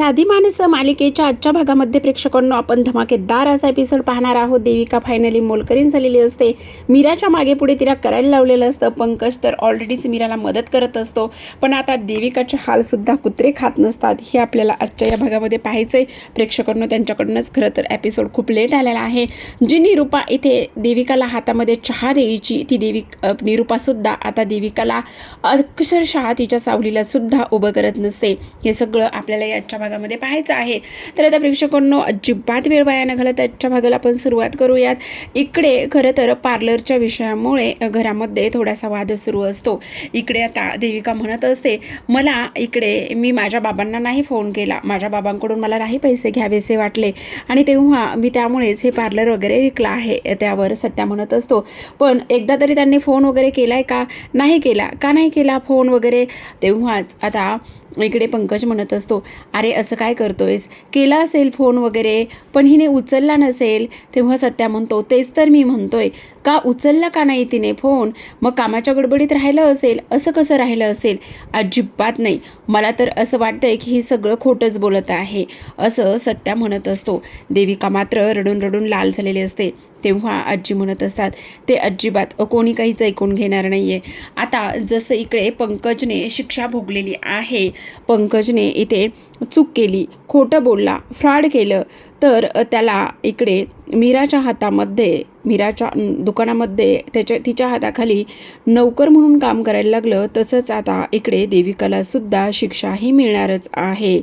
साधी माणसं मालिकेच्या आजच्या भागामध्ये प्रेक्षकांना आपण धमाकेदार असा एपिसोड पाहणार आहोत. देविका फायनली मोलकरीन झालेली असते. मीराच्या मागे पुढे तिला करायला लावलेलं असतं. पंकज तर ऑलरेडीच मीराला मदत करत असतो. पण आता देविकाचे हालसुद्धा कुत्रे खात नसतात. हे आपल्याला आजच्या या भागामध्ये पाहायचं आहे प्रेक्षकांना त्यांच्याकडूनच खरं तर एपिसोड खूप लेट आलेला आहे. जी निरूपा इथे देविकाला हातामध्ये चहा द्यायची ती देवी निरूपासुद्धा आता देविकाला अक्षरशः तिच्या सावलीला सुद्धा उभं करत नसते. हे सगळं आपल्याला याच्या भागामध्ये पाहायचं आहे. तर आता प्रेक्षकांनो अजिबात वेळ वाया न घालत आजच्या भागाला आपण सुरुवात करूयात. इकडे खरं तर पार्लरच्या विषयामुळे घरामध्ये थोडासा वाद सुरू असतो. इकडे आता देविका म्हणत असते मला इकडे मी माझ्या बाबांना नाही फोन केला. माझ्या बाबांकडून मला नाही पैसे घ्यावेसे वाटले. आणि तेव्हा मी त्यामुळेच हे पार्लर वगैरे विकलं आहे. त्यावर सत्या म्हणत असतो पण एकदा तरी त्यांनी फोन वगैरे केला आहे का? नाही केला. का नाही केला फोन वगैरे? तेव्हाच आता इकडे पंकज म्हणत असतो अरे असं काय करतोयस? केला असेल फोन वगैरे पण हिने उचलला नसेल. तेव्हा सत्या म्हणतो तेच तर मी म्हणतोय. का उचलला का नाही तिने फोन? मग कामाच्या गडबडीत राहिलं असेल असं कसं राहिलं असेल? अजिबात नाही. मला तर असं वाटतंय की ही सगळं खोटंच बोलत आहे. असं सत्या म्हणत असतो. देविका मात्र रडून रडून लाल झालेली असते. तेव्हा आजी म्हणत असतात ते अजिबात कोणी काहीच ऐकून घेणार नाही आहे आता जसं इकडे पंकजने शिक्षा भोगलेली आहे पंकजने इथे चूक केली खोटं बोलला फ्रॉड केलं. तर त्याला इकडे मीराच्या हातामध्ये मीराच्या दुकानामध्ये त्याच्या तिच्या हाताखाली नोकर म्हणून काम करायला लागलं. तसंच आता इकडे देविकाला सुद्धा शिक्षाही मिळणारच आहे.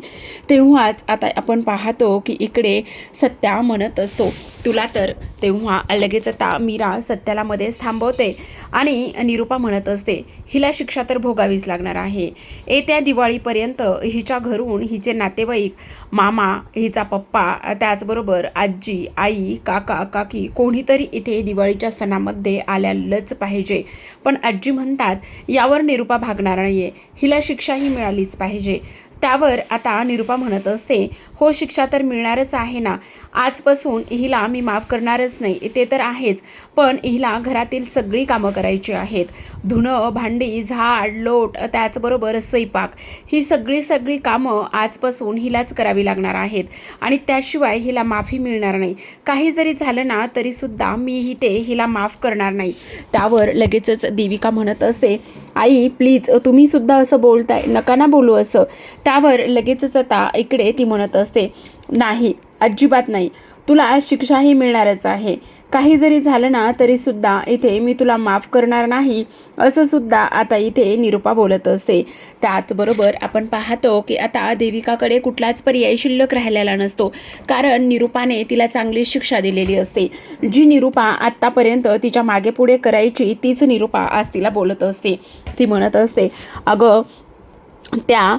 तेव्हाच आता आपण पाहतो की इकडे सत्या म्हणत असतो. तुला तर तेव्हा लगेच आता मीरा सत्याला मध्येच थांबवते आणि निरूपा म्हणत असते हिला शिक्षा तर भोगावीच लागणार आहे. येत्या दिवाळीपर्यंत हिच्या घरून हिचे नातेवाईक मामा हिचा पप्पा त्याचबरोबर आजी आई काका काकी कोणीतरी इथे दिवाळीच्या सणामध्ये आल्यालंच पाहिजे. पण आजी म्हणतात यावर निरूपा भागणार नाहीये. हिला शिक्षाही मिळालीच पाहिजे. त्यावर आता निरुपा म्हणत असते हो शिक्षा तर मिळणारच आहे ना. आजपासून हिला मी माफ करणारच नाही. ते तर आहेच पण हिला घरातील सगळी कामं करायची आहेत. धुणं भांडी झाड लोट त्याचबरोबर स्वयंपाक. ही सगळी सगळी कामं आजपासून हिलाच करावी लागणार आहेत आणि त्याशिवाय हिला माफी मिळणार नाही. काही जरी झालं ना तरीसुद्धा मी ही ते हिला माफ करणार नाही. त्यावर लगेचच देविका म्हणत असते आई प्लीज तुम्ही सुद्धा असं बोलताय. नका ना बोलू असं. त्यावर लगेचच आता इकडे ती म्हणत असते नाही अजिबात नाही. तुला शिक्षाही मिळणारच आहे. काही जरी झालं ना तरीसुद्धा इथे मी तुला माफ करणार नाही असं सुद्धा आता इथे निरूपा बोलत असते. त्याचबरोबर आपण पाहतो की आता देविकाकडे कुठलाच पर्याय शिल्लक राहिलेला नसतो. कारण निरूपाने तिला चांगली शिक्षा दिलेली असते. जी निरूपा आत्तापर्यंत तिच्यामागे पुढे करायची तीच निरूपा आज तिला बोलत असते. ती म्हणत असते अगं त्या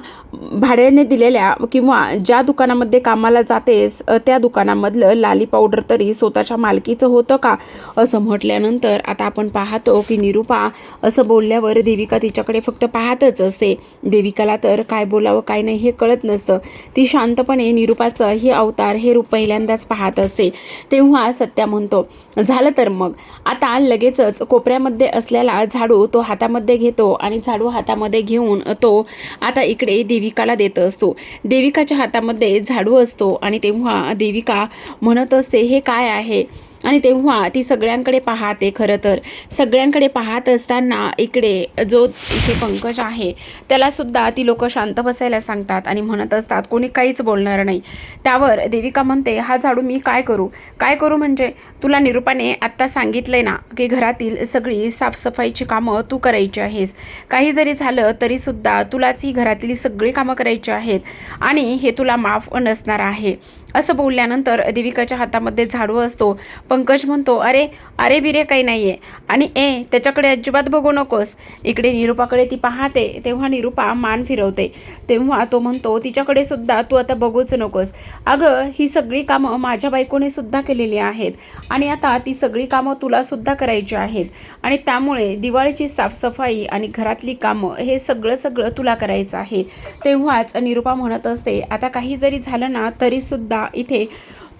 भाड्याने दिलेल्या किंवा ज्या दुकानामध्ये कामाला जातेस त्या दुकानामधलं लाली पावडर तरी स्वतःच्या मालकीचं होतं का? असं म्हटल्यानंतर आता आपण पाहतो की निरूपा असं बोलल्यावर देविका तिच्याकडे फक्त पाहतच असते. देविकाला तर काय बोलावं काय नाही हे कळत नसतं. ती शांतपणे निरूपाचं हे अवतार हे रूप पहिल्यांदाच पाहत असते. तेव्हा सत्या म्हणतो झालं तर मग. आता लगेचच कोपऱ्यामध्ये असलेला झाडू तो हातामध्ये घेतो आणि झाडू हातामध्ये घेऊन तो आता इकडे देविकाला देत असतो. देविकाच्या हातामध्ये झाडू असतो आणि तेव्हा देविका म्हणत असते हे काय आहे? आणि तेव्हा ती सगळ्यांकडे पाहते खरं तर. सगळ्यांकडे पाहत असताना इकडे जो इथे पंकज आहे त्यालासुद्धा ती लोक शांत बसायला सांगतात आणि म्हणत असतात कोणी काहीच बोलणार नाही. त्यावर देविका म्हणते हा झाडू मी काय करू? काय करू म्हणजे? तुला निरूपाने आत्ता सांगितलंय ना की घरातील सगळी साफसफाईची कामं तू करायची आहेस. काही जरी झालं तरीसुद्धा तुलाच ही घरातली सगळी कामं करायची आहेत आणि हे तुला माफ नसणार आहे. असं बोलल्यानंतर देविकाच्या हातामध्ये झाडू असतो. पंकज म्हणतो अरे अरे बिरे काही नाही आहे आणि ए त्याच्याकडे अजिबात बघू नकोस. इकडे निरूपाकडे ती पाहते तेव्हा निरूपा मान फिरवते. तेव्हा तो म्हणतो तिच्याकडे सुद्धा तू आता बघूच नकोस. अगं ही सगळी कामं माझ्या बायकोने सुद्धा केलेली आहेत. आणि आता ती सगळी कामं तुला सुद्धा करायची आहेत. आणि त्यामुळे दिवाळीची साफसफाई आणि घरातली कामं हे सगळं सगळं तुला करायचं आहे. तेव्हाच निरूपा म्हणत असते आता काही जरी झालं ना तरीसुद्धा इथे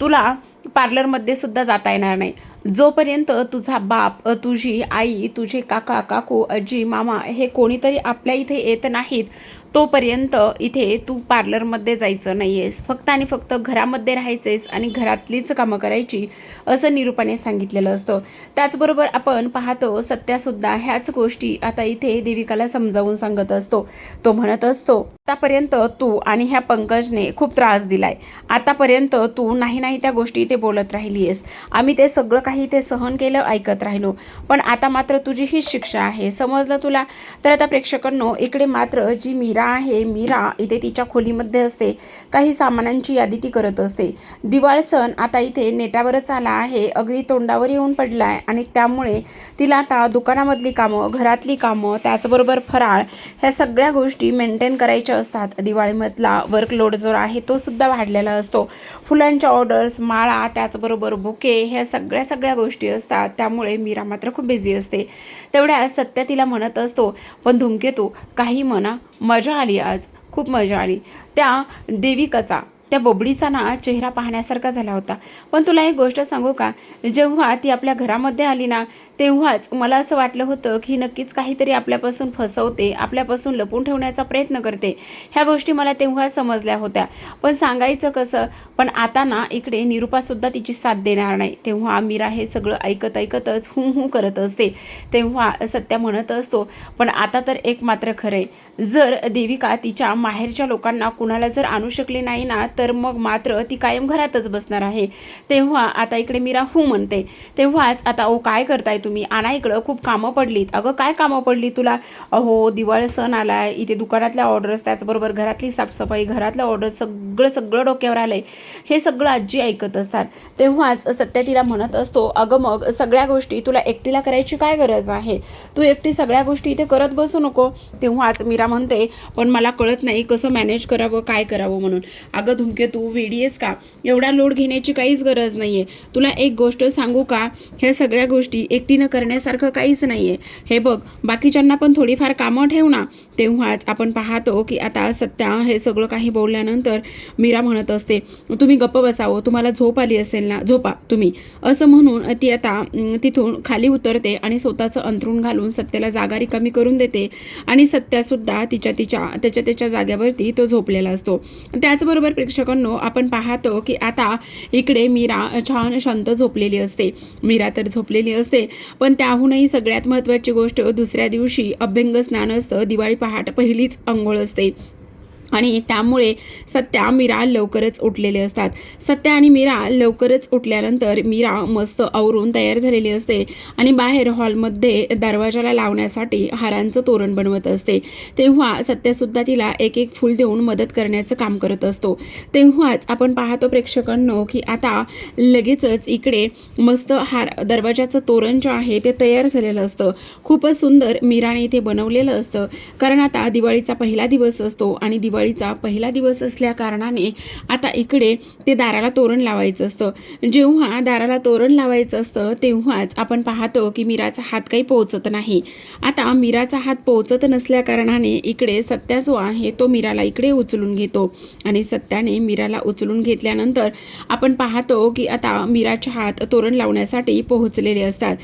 तुला पार्लरमध्ये सुद्धा जाता येणार नाही. जोपर्यंत तुझा बाप तुझी आई तुझे काका काकू आजी मामा हे कोणीतरी आपल्या इथे येत नाहीत तोपर्यंत इथे तू पार्लरमध्ये जायचं नाही आहेस फक्त आणि फक्त घरामध्ये राहायचेस आणि घरातलीच कामं करायची असं निरूपाने सांगितलेलं असतं. त्याचबरोबर आपण पाहतो सत्यासुद्धा ह्याच गोष्टी आता इथे देविकाला समजावून सांगत असतो. तो म्हणत असतो आतापर्यंत तू आणि ह्या पंकजने खूप त्रास दिलाय. आतापर्यंत तू नाही नाही त्या गोष्टी इथे बोलत राहिली आहेस आम्ही ते सगळं काही ते सहन केलं ऐकत राहिलो. पण आता मात्र तुझी हीच शिक्षा आहे. समजलं तुला? तर आता प्रेक्षकांनो इकडे मात्र जी मीरा मीरा आहे. मीरा इथे तिच्या खोलीमध्ये असते. काही सामानांची यादी ती करत असते. दिवाळ सण आता इथे नेटावरच आला आहे. अगदी तोंडावर येऊन पडला आहे आणि त्यामुळे तिला आता दुकानामधली कामं घरातली कामं त्याचबरोबर फराळ ह्या सगळ्या गोष्टी मेंटेन करायच्या असतात. दिवाळीमधला वर्कलोड जो आहे तो सुद्धा वाढलेला असतो. फुलांच्या ऑर्डर्स माळा त्याचबरोबर बुके ह्या सगळ्या सगळ्या गोष्टी असतात. त्यामुळे मीरा मात्र खूप बिझी असते. तेवढ्या सत्य तिला म्हणत असतो पण धुमकेतू काही म्हणा मजा आली आज. खूप मजा आली. त्या देविकाचा त्या बोबडीचा ना चेहरा पाहण्यासारखा झाला होता. पण तुला एक गोष्ट सांगू का? जेव्हा ती आपल्या घरामध्ये आली ना तेव्हाच मला असं वाटलं होतं की नक्कीच काहीतरी आपल्यापासून फसवते आपल्यापासून लपून ठेवण्याचा प्रयत्न करते. ह्या गोष्टी मला तेव्हा समजल्या होत्या. पण सांगायचं कसं? पण आता ना इकडे निरुपासुद्धा तिची साथ देणार नाही. तेव्हा मीरा हे सगळं ऐकत ऐकतच हू हू करत असते. तेव्हा सत्या म्हणत असतो पण आता तर एक मात्र खरं आहे जर देविका तिच्या माहेरच्या लोकांना कुणाला जर आणू शकली नाही ना तर मग मात्र ती कायम घरातच बसणार आहे. तेव्हा आता इकडे मीरा राहू म्हणते. तेव्हाच आता ओ काय करताय तुम्ही? आणा इकडं खूप कामं पडलीत. अगं काय कामं पडली तुला? अहो दिवाळ सण आलाय. इथे दुकानातल्या ऑर्डर्स त्याचबरोबर घरातली साफसफाई घरातल्या ऑर्डर्स सगळं सगळं डोक्यावर आलंय. हे सगळं आजी ऐकत असतात. तेव्हाच सत्य तिला म्हणत असतो अगं मग सगळ्या गोष्टी तुला एकटीला करायची काय गरज आहे? तू एकटी सगळ्या गोष्टी इथे करत बसू नको. तेव्हाच मीरा म्हणते पण मला कळत नाही कसं मॅनेज करावं काय करावं म्हणून. अगं धूमकेतू तू वेडी आहेस का? एवढा लोड घेण्याची काहीच गरज नाही आहे तुला एक गोष्ट सांगू का? ह्या सगळ्या गोष्टी एकटीनं करण्यासारखं काहीच नाही आहे हे बघ बाकीच्यांना पण थोडीफार कामं ठेव ना. तेव्हाच आपण पाहतो की आता सत्या हे सगळं काही बोलल्यानंतर मीरा म्हणत असते तुम्ही गप्प बसावं तुम्हाला झोप आली असेल ना झोपा तुम्ही. असं म्हणून ती आता तिथून खाली उतरते आणि स्वतःचं अंथरूण घालून सत्याला जागा रिकामी करून देते आणि सत्यासुद्धा तिच्या तिच्या त्याच्या त्याच्या जाग्यावरती तो झोपलेला असतो. त्याचबरोबर प्रेक्षकांनो आपण पाहतो की आता इकडे मीरा छान शांत झोपलेली असते. मीरा तर झोपलेली असते पण त्याहूनही सगळ्यात महत्त्वाची गोष्ट दुसऱ्या दिवशी अभ्यंग स्नान असतं दिवाळी पहाट पहिलीच अंघोळ असते. आणि त्यामुळे सत्या मीरा लवकरच उठलेले असतात. सत्या आणि मीरा लवकरच उठल्यानंतर मीरा मस्त आवरून तयार झालेली असते आणि बाहेर हॉलमध्ये दरवाजाला लावण्यासाठी हारांचं तोरण बनवत असते. तेव्हा सत्यासुद्धा तिला एक एक फूल देऊन मदत करण्याचं काम करत असतो. तेव्हाच आपण पाहतो प्रेक्षकांनो की आता लगेचच इकडे मस्त हार दरवाजाचं तोरण जे आहे ते तयार झालेलं असतं. खूपच सुंदर मीराने इथे बनवलेलं असतं. कारण आता दिवाळीचा पहिला दिवस असतो आणि दिवाळीचा पहिला दिवस असल्या कारणाने आता इकडे ते दाराला तोरण लावायचं असतं. जेव्हा दाराला तोरण लावायचं असतं तेव्हाच आपण पाहतो की मीराचा हात काही पोहोचत नाही. आता मीराचा हात पोहोचत नसल्या कारणाने इकडे सत्या जो आहे तो मीराला इकडे उचलून घेतो. आणि सत्याने मीराला उचलून घेतल्यानंतर आपण पाहतो की आता मीराचे हात तोरण लावण्यासाठी पोहोचलेले असतात.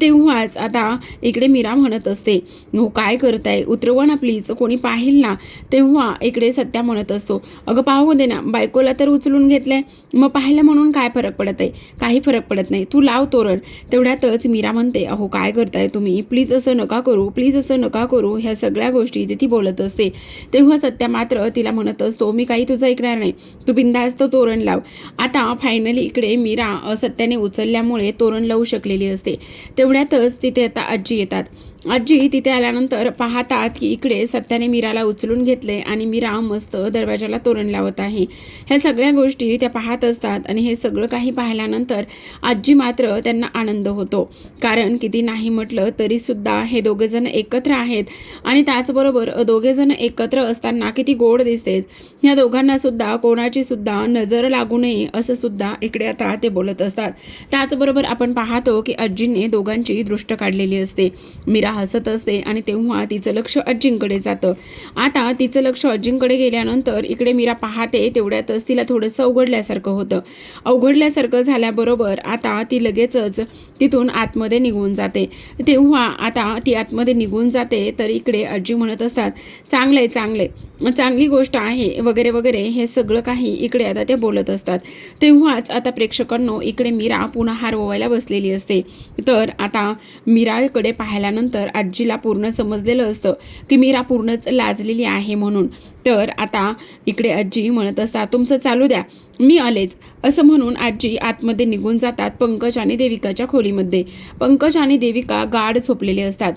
तेव्हाच आता इकडे मीरा म्हणत असते हो काय करताय? उतरवा ना प्लीज कोणी पाहिल ना? तेव्हा इकडे सत्या म्हणत असतो. अगं पाहू दे ना बायकोला तर उचलून घेतलंय. मग पाहिलं म्हणून काय फरक पडत आहे? काही फरक पडत नाही. तू लाव तोरण. तेवढ्यातच मीरा म्हणते अहो काय करताय तुम्ही? प्लीज असं नका करू. प्लीज असं नका करू. ह्या सगळ्या गोष्टी इथे ती बोलत असते तेव्हा सत्या मात्र तिला म्हणत असतो मी काही तुझं ऐकणार नाही. तू बिंदास्त तोरण लाव. आता फायनली इकडे मीरा सत्याने उचलल्यामुळे तोरण लावू शकलेली असते. तेवढ्यातच तिथे आता आजी येतात. आजी तिथे आल्यानंतर पाहतात की इकडे सत्याने मीराला उचलून घेतले आणि मीरा मस्त दरवाजाला तोरण लावत आहे. ह्या सगळ्या गोष्टी त्या पाहत असतात आणि हे सगळं काही पाहिल्यानंतर आजी मात्र त्यांना आनंद होतो. कारण किती नाही म्हटलं तरीसुद्धा हे दोघेजण एकत्र आहेत आणि त्याचबरोबर दोघेजण एकत्र असताना किती गोड दिसते. ह्या दोघांनासुद्धा कोणाचीसुद्धा नजर लागू नये असं सुद्धा इकडे आता ते बोलत असतात. त्याचबरोबर आपण पाहतो की आजीने दोघांची दृष्ट काढलेली असते. मीरा तिला हसत असते आणि तेव्हा तिचं लक्ष अज्जींकडे जातं. आता तिचं लक्ष अज्जींकडे गेल्यानंतर इकडे मीरा पाहते तेवढ्यातच तिला थोडंसं अवघडल्यासारखं होतं. अवघडल्यासारखं झाल्याबरोबर आता ती लगेचच तिथून आतमध्ये निघून जाते. तेव्हा आता ती आतमध्ये निघून जाते तर इकडे आजी म्हणत असतात चांगलं आहे चांगलं आहे चांगली गोष्ट आहे वगैरे वगैरे हे सगळं काही इकडे आता ते बोलत असतात. तेव्हाच आता प्रेक्षकांनो इकडे मीरा पुन्हा हार ओवायला बसलेली असते. तर आता मीराकडे पाहिल्यानंतर तर आजीला पूर्ण समजलेलं असतं की मीरा पूर्णच लाजलेली आहे म्हणून. तर आता इकडे आजी म्हणत असता तुमचं चालू द्या. मी आलेच. असं म्हणून आजी आतमध्ये निघून जातात पंकज आणि देविकाच्या खोलीमध्ये. पंकज आणि देविका गाढ झोपलेले असतात.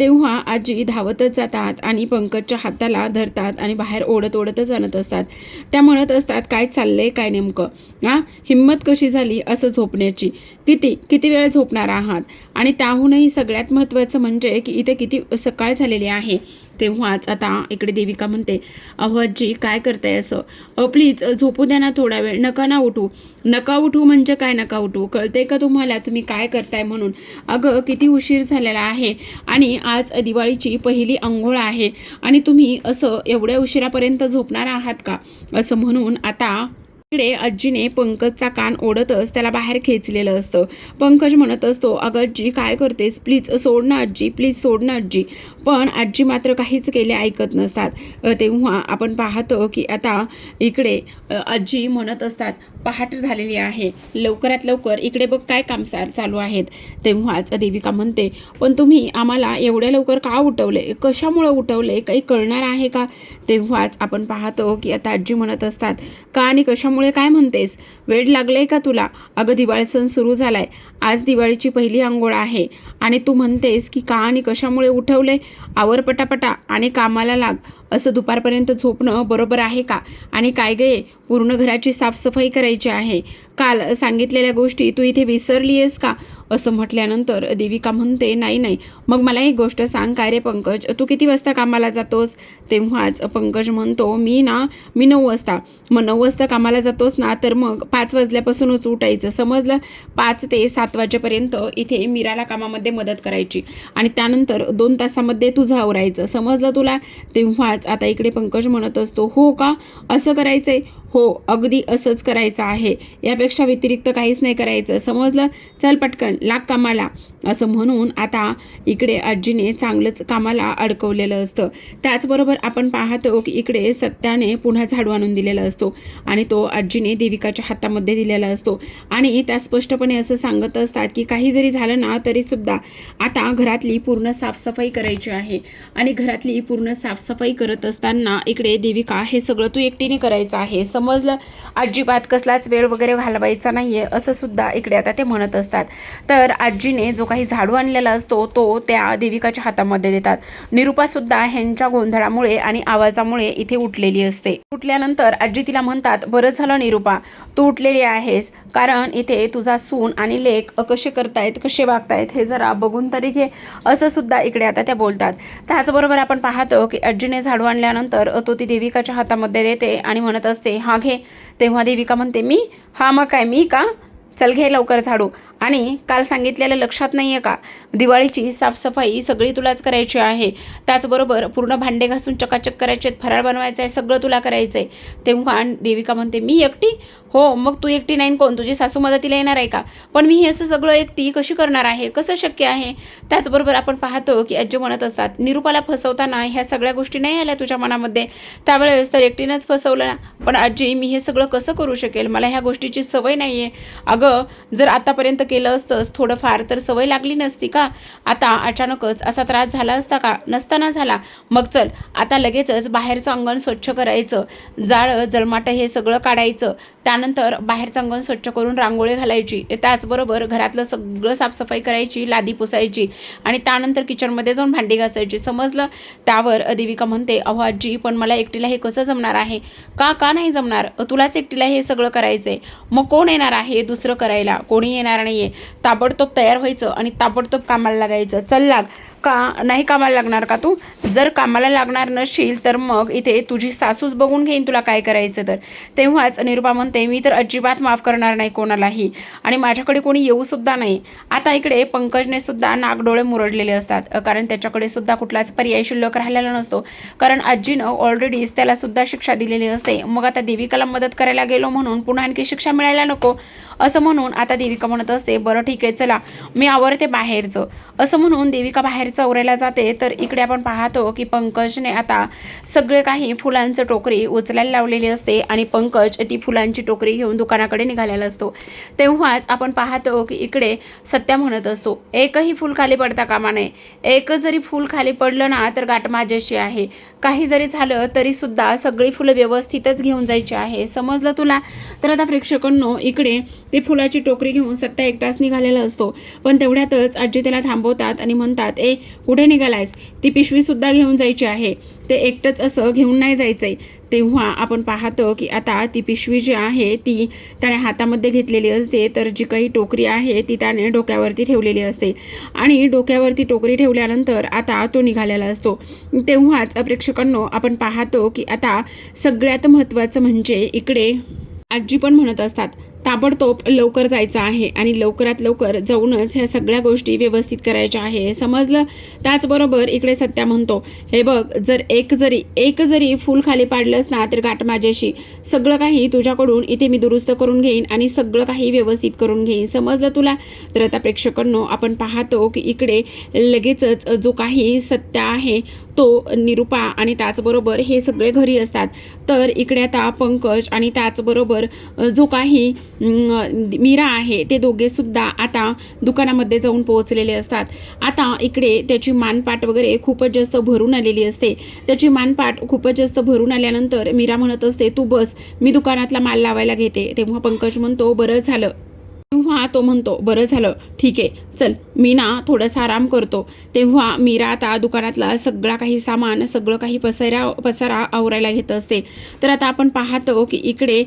तेव्हा आजी धावतच जातात आणि पंकजच्या हाताला धरतात आणि बाहेर ओढत ओढतच आणत असतात. त्या म्हणत असतात काय चाललंय काय नेमकं? हां हिंमत कशी झाली असं झोपण्याची? किती किती वेळ झोपणार आहात? आणि त्याहूनही सगळ्यात महत्त्वाचं म्हणजे की इथे किती सकाळ झालेली आहे. तेव्हाच आता इकडे देविका म्हणते अहो आजी काय करताय असं? अ प्लीज झोपू द्या ना थोडा वेळ. नका ना उठू. नका उठू म्हणजे काय नका उठू? कळते का तुम्हाला तुम्ही काय करताय म्हणून? अगं किती उशीर झालेला आहे आणि आज दिवाळीची पहिली आंघोळ आहे आणि तुम्ही असं एवढ्या उशिरापर्यंत झोपणार आहात का? असं म्हणून आता इकडे आजीने पंकजचा कान ओढतच त्याला बाहेर खेचलेलं असतं. पंकज म्हणत असतो अगं आजी काय करतेस? प्लीज सोड ना आजी प्लीज सोड ना आजी. पण आजी मात्र काहीच केले ऐकत नसतात. तेव्हा आपण पाहतो की आता इकडे आजी म्हणत असतात पहाट झालेली आहे. लवकरात लवकर इकडे बघ काय कामसार चालू आहेत. तेव्हाच देविका म्हणते पण तुम्ही आम्हाला एवढ्या लवकर का उठवले? कशामुळं उठवले? काही कळणार आहे का? तेव्हाच आपण पाहतो की आता आजी म्हणत असतात का आणि कशामुळे काय म्हणतेस? वेळ लागलाय का तुला? अगं दिवाळी सण सुरू झालाय. आज दिवाळीची पहिली आंघोळ आहे. आणि तू म्हणतेस की का आणि कशामुळे उठवले आवर पटापटा आणि कामाला लाग. असं दुपारपर्यंत झोपणं बरोबर आहे का? आणि काय गये पूर्ण घराची साफसफाई करायची आहे. काल सांगितलेल्या गोष्टी तू इथे विसरली आहेस का? असं म्हटल्यानंतर देविका म्हणते नाही नाही. मग मला एक गोष्ट सांग. काय रे पंकज? तू किती वाजता कामाला जातोस? तेव्हाच पंकज म्हणतो मी ना मी नऊ वाजता. मग नऊ वाजता कामाला जातोस ना तर मग पाच वाजल्यापासूनच उठायचं. समजलं? पाच ते सात वाजेपर्यंत इथे मीराला कामामध्ये मदत करायची. आणि त्यानंतर दोन तासामध्ये तुझं आवरायचं. समजलं तुला? तेव्हाच आता इकडे पंकज म्हणत असतो हो का? असं करायचंय? हो अगदी असंच करायचं आहे. यापेक्षा व्यतिरिक्त काहीच नाही करायचं. समजलं? चल पटकन लाग कामाला. असं म्हणून आता इकडे आजीने चांगलंच कामाला अडकवलेलं असतं. त्याचबरोबर आपण पाहतो की इकडे सत्याने पुन्हा झाडू आणून दिलेला असतो आणि तो आजीने देविकाच्या हातामध्ये दिलेला असतो. आणि त्या स्पष्टपणे असं सांगत असतात की काही जरी झालं ना तरीसुद्धा आता घरातली पूर्ण साफसफाई करायची आहे. आणि घरातली पूर्ण साफसफाई करत असताना इकडे देविका हे सगळं तू एकटीने करायचं आहे. समजलं अजिबात कसलाच वेळ वगैरे घालवायचा नाही आहे असं सुद्धा इकडे आता ते म्हणत असतात. तर आजीने जो काही झाडू आणलेला असतो तो त्या देविकाच्या हातामध्ये देतात. निरुपासुद्धा ह्यांच्या गोंधळामुळे आणि आवाजामुळे इथे उठलेली असते. उठल्यानंतर आजी तिला म्हणतात बरं झालं निरुपा तू उठलेली आहेस. कारण इथे तुझा सून आणि लेख कसे करतायत कसे वागतायत हे जरा बघून तरी घे. असं सुद्धा इकडे आता त्या बोलतात. त्याचबरोबर आपण पाहतो की आजीने झाडू आणल्यानंतर तो ती देविकाच्या हातामध्ये देते आणि म्हणत असते हा घे तेव्हा देविका म्हणते मी? हा मग काय? मी का? चल घे लवकर झाडू. आणि काल सांगितलेलं लक्षात नाही आहे का? दिवाळीची साफसफाई सगळी तुलाच करायची आहे. त्याचबरोबर पूर्ण भांडे घासून चकाचक करायचे आहेत फराळ बनवायचं आहे सगळं तुला करायचं आहे तेव्हा देविका म्हणते मी एकटी? हो मग तू एकटी नाही कोण? तुझी सासू मदतीला येणार आहे का? पण मी हे असं सगळं एकटी कशी करणार आहे? कसं शक्य आहे? त्याचबरोबर आपण पाहतो की आजी म्हणत असतात निरुपाला फसवताना ह्या सगळ्या गोष्टी नाही आल्या तुझ्या मनामध्ये? त्यावेळेस तर एकटीनंच फसवलं ना. पण आजी मी हे सगळं कसं करू शकेल? मला ह्या गोष्टीची सवय नाही आहे अगं जर आतापर्यंत केलं असतंच थोडंफार तर सवय लागली नसती का? आता अचानकच असा त्रास झाला असता का? नसताना झाला. मग चल आता लगेचच बाहेरचं अंगण स्वच्छ करायचं. जाळं जलमाटं हे सगळं काढायचं. त्यानंतर बाहेरचं अंगण स्वच्छ करून रांगोळी घालायची. त्याचबरोबर घरातलं सगळं साफसफाई करायची लादी पुसायची आणि त्यानंतर किचनमध्ये जाऊन भांडी घासायची. समजलं? त्यावर देविका म्हणते अहो आजी पण मला एकटीला हे कसं जमणार आहे? का का नाही जमणार? तुलाच एकटीला हे सगळं करायचं आहे मग कोण येणार आहे दुसरं करायला? कोणी येणार नाही आहे ताबडतोब तयार व्हायचं आणि ताबडतोब कामाला लागायचं. चल लाग. का नाही कामाला लागणार का तू? जर कामाला लागणार नसशील तर मग इथे तुझी सासूच बघून घेईन तुला काय करायचं तर. तेव्हाच निरुपा म्हणते मी तर अजिबात माफ करणार नाही कोणालाही आणि माझ्याकडे कोणी येऊसुद्धा नाही. आता इकडे पंकजने सुद्धा नागडोळे मुरडलेले असतात कारण त्याच्याकडे सुद्धा कुठलाच पर्याय शिल्लक राहिलेला नसतो. कारण आजीनं ऑलरेडीच त्याला सुद्धा शिक्षा दिलेली असते. मग आता देविकाला मदत करायला गेलो म्हणून पुन्हा आणखी शिक्षा मिळायला नको. असं म्हणून आता देविका म्हणत असते बरं ठीक आहे चला. मी आवरते बाहेरचं. असं म्हणून देविका बाहेर चौऱ्याला जाते तर इकडे आपण पाहतो की पंकजने आता सगळे काही फुलांचं टोकरी उचलायला लावलेली असते आणि पंकज ती फुलांची टोकरी घेऊन दुकानाकडे निघालेला असतो. तेव्हाच आपण पाहतो की इकडे सत्या म्हणत असतो एकही फूल खाली पडता कामा नये. एक जरी फूल खाली पडलं ना तर गाठ माझ्याशी आहे. काही जरी झालं तरीसुद्धा सगळी फुलं व्यवस्थितच घेऊन जायची आहे. समजलं तुला? तर आता प्रेक्षकांनो इकडे ते फुलाची टोकरी घेऊन सत्ता एकटाच निघालेला असतो. पण तेवढ्यातच आजी त्याला थांबवतात आणि म्हणतात ए कुठे निघालायस? ती पिशवीसुद्धा घेऊन जायची आहे. ते एकटंच असं घेऊन नाही जायचंय. तेव्हा आपण पाहतो की आता ती पिशवी जी आहे ती त्याने हातामध्ये घेतलेली असते तर जी काही टोकरी आहे ती त्याने डोक्यावरती ठेवलेली असते. आणि डोक्यावरती टोकरी ठेवल्यानंतर आता तो निघालेला असतो. तेव्हाच प्रेक्षकांनो आपण पाहतो की आता सगळ्यात महत्त्वाचं म्हणजे इकडे आजी पण म्हणत असतात ताबडतोब लवकर जायचं आहे आणि लवकरात लवकर जाऊनच ह्या सगळ्या गोष्टी व्यवस्थित करायच्या आहे. समजलं? त्याचबरोबर इकडे सत्या म्हणतो हे बघ जर एक जरी एक जरी फूल खाली पाडलंस ना तर गाठ माझ्याशी. सगळं काही तुझ्याकडून इथे मी दुरुस्त करून घेईन आणि सगळं काही व्यवस्थित करून घेईन. समजलं तुला? तर आता प्रेक्षकांनो आपण पाहतो की इकडे लगेचच जो काही सत्या आहे तो निरुपा आणि त्याचबरोबर हे सगळे घरी असतात. तर इकडे आता पंकज आणि त्याचबरोबर जो काही मीरा आहे ते दोघे सुद्धा आता दुकानामध्ये जाऊन पोहोचलेले असतात. आता इकडे त्याची मानपाट वगैरे खूपच जास्त भरून आलेली असते. त्याची मानपाट खूपच जास्त भरून आल्यानंतर मीरा म्हणत असते तू बस मी दुकानातला माल लावायला घेते. तेव्हा पंकज म्हणतो बरं झालं. तेव्हा तो म्हणतो बरं झालं ठीक आहे चल मी ना थोडासा आराम करतो. तेव्हा मीरा आता दुकानातला सगळा काही सामान सगळं काही पसारा पसारा आवरायला घेत असते. तर आता आपण पाहतो की इकडे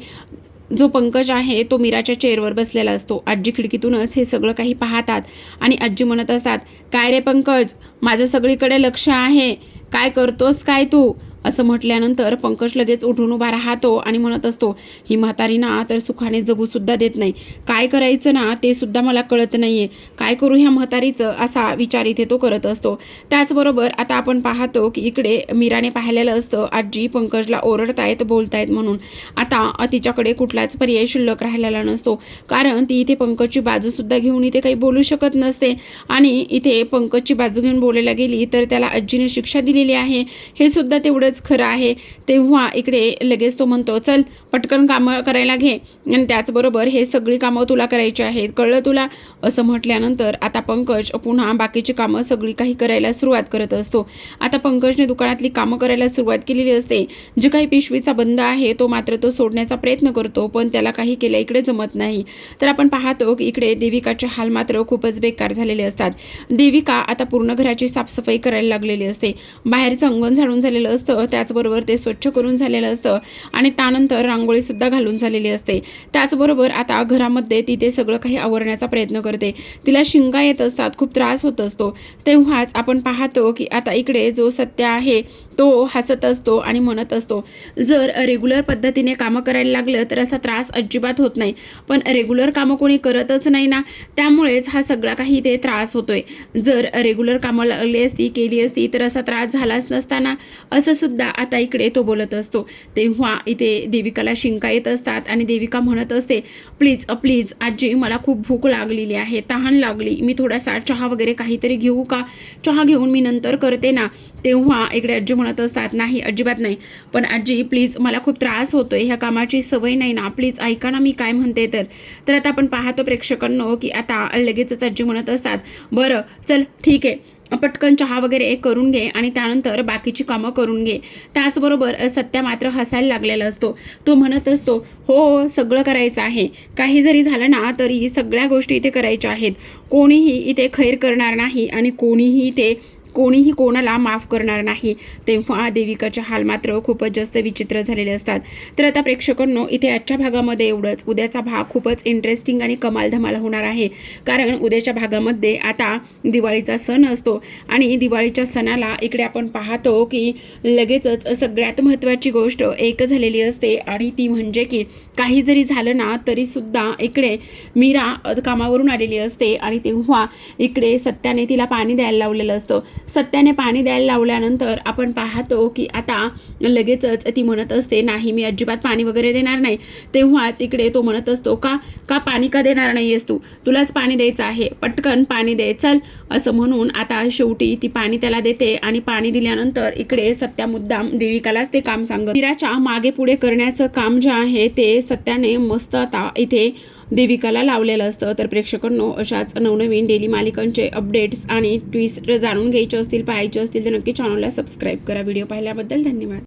जो पंकज आहे तो मीराच्या चेअरवर बसलेला असतो. आजी खिडकीतूनच हे सगळं काही पाहतात आणि आजी म्हणत असतात काय रे पंकज माझं सगळीकडे लक्ष आहे. काय करतोस काय तू? असं म्हटल्यानंतर पंकज लगेच उठून उभा राहतो आणि म्हणत असतो ही म्हातारी ना तर सुखाने जगूसुद्धा देत नाही. काय करायचं ना ते सुद्धा मला कळत नाही आहे काय करू ह्या म्हातारीचं? असा विचार इथे तो करत असतो. त्याचबरोबर आता आपण पाहतो की इकडे मीराने पाहिलेलं असतं आजी पंकजला ओरडतायत बोलतायत म्हणून. आता तिच्याकडे कुठलाच पर्याय शिल्लक राहिलेला नसतो. कारण ती इथे पंकजची बाजूसुद्धा घेऊन इथे काही बोलू शकत नसते. आणि इथे पंकजची बाजू घेऊन बोलायला गेली तर त्याला आजीने शिक्षा दिलेली आहे. हे सुद्धा तेवढंच खरं आहे तेव्हा इकडे लगेच तो म्हणतो चल पटकन कामं करायला घे. आणि त्याचबरोबर हे सगळी कामं तुला करायची आहेत. कळलं तुला? असं म्हटल्यानंतर आता पंकज पुन्हा बाकीची कामं सगळी काही करायला सुरुवात करत असतो. आता पंकजने दुकानातली कामं करायला सुरुवात केलेली असते. जे काही पिशवीचा बंद आहे तो मात्र तो सोडण्याचा प्रयत्न करतो पण त्याला काही केल्या इकडे जमत नाही. तर आपण पाहतो की इकडे देविकाचे हाल मात्र खूपच बेकार झालेले असतात. देविका आता पूर्ण घराची साफसफाई करायला लागलेली असते. बाहेरचं अंगण झाडून झालेलं असतं त्याचबरोबर ते स्वच्छ करून झालेलं असतं. आणि त्यानंतर रांगोळीसुद्धा घालून झालेली असते. त्याचबरोबर आता घरामध्ये ती ते सगळं काही आवरण्याचा प्रयत्न करते. तिला शिंगा येत असतात खूप त्रास होत असतो. तेव्हाच आपण पाहतो की आता इकडे जो सत्य आहे तो हसत असतो आणि म्हणत असतो. जर रेग्युलर पद्धतीने कामं करायला लागलं तर असा त्रास अजिबात होत नाही. पण रेग्युलर कामं कोणी करतच नाही ना त्यामुळेच हा सगळा काही ते त्रास होतोय. जर रेग्युलर कामं लागली असती केली असती तर असा त्रास झालाच नसताना असं सुद्धा आता इकडे तो बोलत असतो. तेव्हा इथे देविकाला शिंका येत असतात आणि देविका म्हणत असते प्लीज प्लीज आजी मला खूप भूक लागलेली आहे तहान लागली. मी थोडासा चहा वगैरे काहीतरी घेऊ का? चहा घेऊन मी नंतर करते ना. तेव्हा इकडे आजी म्हणत असतात नाही अजिबात नाही. पण आजी प्लीज मला खूप त्रास होतोय ह्या कामाची सवय नाही ना. प्लीज ऐका ना मी काय म्हणते तर. तर आता आपण पाहतो प्रेक्षकांनो की आता लगेचच आजी म्हणत असतात बरं चल ठीक आहे. पटकन चहा वगैरे करून घे आणि त्यानंतर बाकीची कामं करून घे. त्याचबरोबर सत्या मात्र हसायला लागलेला असतो. तो म्हणत असतो हो हो सगळं करायचं आहे. काही जरी झालं ना तरी सगळ्या गोष्टी इथे करायच्या आहेत. कोणीही इथे खैर करणार नाही आणि कोणीही इथे कोणीही कोणाला माफ करणार नाही. तेव्हा देविकाचे हाल मात्र खूपच जास्त विचित्र झालेले असतात. तर आता प्रेक्षकांनो इथे आजच्या भागामध्ये एवढंच. उद्याचा भाग खूपच इंटरेस्टिंग आणि कमाल धमाल होणार आहे. कारण उद्याच्या भागामध्ये आता दिवाळीचा सण असतो आणि दिवाळीच्या सणाला इकडे आपण पाहतो की लगेचच सगळ्यात महत्त्वाची गोष्ट एक झालेली असते आणि ती म्हणजे की काही जरी झालं ना तरीसुद्धा इकडे मीरा कामावरून आलेली असते आणि तेव्हा इकडे सत्याने तिला पाणी द्यायला लावलेलं असतं. सत्याने पाणी द्यायला लावल्यानंतर आपण पाहतो की आता लगेचच ती म्हणत असते नाही मी अजिबात पाणी वगैरे देणार नाही. तेव्हाच इकडे तो म्हणत असतो का का पाणी का देणार नाही आहेस तू? तुलाच पाणी द्यायचं आहे. पटकन पाणी दे चल. असं म्हणून आता शेवटी ती पाणी त्याला देते आणि पाणी दिल्यानंतर इकडे सत्या मुद्दाम देविकालाच ते काम सांगत मीराच्या मागे पुढे करण्याचं काम जे आहे ते सत्याने मस्त आता इथे देविकाला लावलेलं असतं. तर प्रेक्षकांनो अशाच नवनवीन डेली मालिकांचे अपडेट्स आणि ट्विस्ट जाणून घ्यायचे असतील पाहायचे असतील तर नक्की चॅनलला सबस्क्राईब करा. व्हिडिओ पाहिल्याबद्दल धन्यवाद.